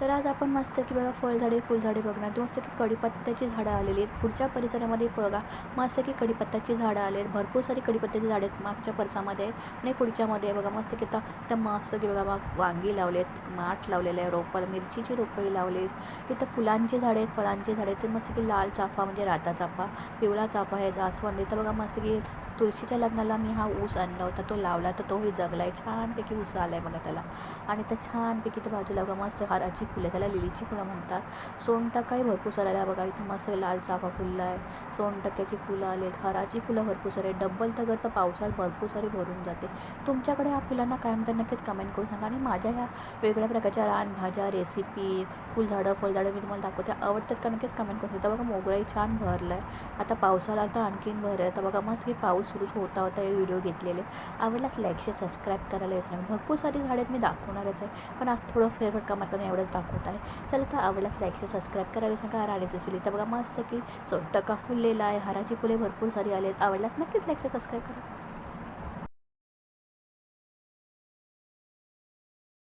तर आज आपण मस्त की बघा फळझाडे फुलझाडे बघणार. मस्त की कडीपत्त्याची झाडं आलेली आहेत. पुढच्या परिसरामध्ये बघा मस्त की कढीपत्त्याची झाडं आले आहेत भरपूर सारी कडीपत्त्याची झाडं आहेत मागच्या परिसरामध्ये आहेत आणि पुढच्यामध्ये बघा मस्त की तर मस्त की बघा मग वांगी लावले आहेत माठ लावलेले आहे रोपं मिरचीची रोपंही लावली आहेत. इथं फुलांची झाडे आहेत फळांची झाडे आहेत. मस्त की लाल चाफा म्हणजे राता चाफा पिवळा चाफा आहे जास्वंद इथं बघा मस्त की तुळशीच्या लग्नाला मी हा ऊस आणला होता तो लावला तर तोही जगला आहे छानपैकी ऊस आला आहे बघा त्याला. आणि त्या छानपैकी त्या बाजूला बघा मस्त हाराची फुलं त्याला लिलीची फुलं म्हणतात. सोनटक्काही भरपूर सारा आहे बघा इथं मस्त लाल चाफा फुलला आहे सोनटक्याची फुलं आले आहेत हाराची फुलं भरपूर सारे आहेत. डब्बल तगर तर पावसाळ्यात भरपूर सारी भरून जाते. तुमच्याकडे ह्या फुलांना काय म्हणतात नक्कीच कमेंट करू सांगा. आणि माझ्या ह्या वेगळ्या प्रकारच्या रानभाज्या रेसिपी फुलझाडं फळझाडं मी तुम्हाला दाखवते. आवडतात का नक्कीच कमेंट करून शकता बघा मोगराही छान भरला आहे आता पावसाळा तर आणखीन भर आहे आता बघा मस्त की पाऊस सुरू होता होता हे व्हिडिओ घेतलेले. आवडलाच लाईकशे सबस्क्राईब करायला विसरू नका. भरपूर सारी झाडे आहेत मी दाखवणारच आहे पण आज थोडं फेरफटका मार्गाने एवढंच दाखवत आहे. चला तर आवडलाच लाईकशे सबस्क्राईब करायला विसरू नका. राणीचे फुले तर बघा मस्त की चोट्टका फुललेला आहे. हाराची फुले भरपूर सारी आली आहेत आवडल्यास नक्कीच लाईकशे सबस्क्राईब करा.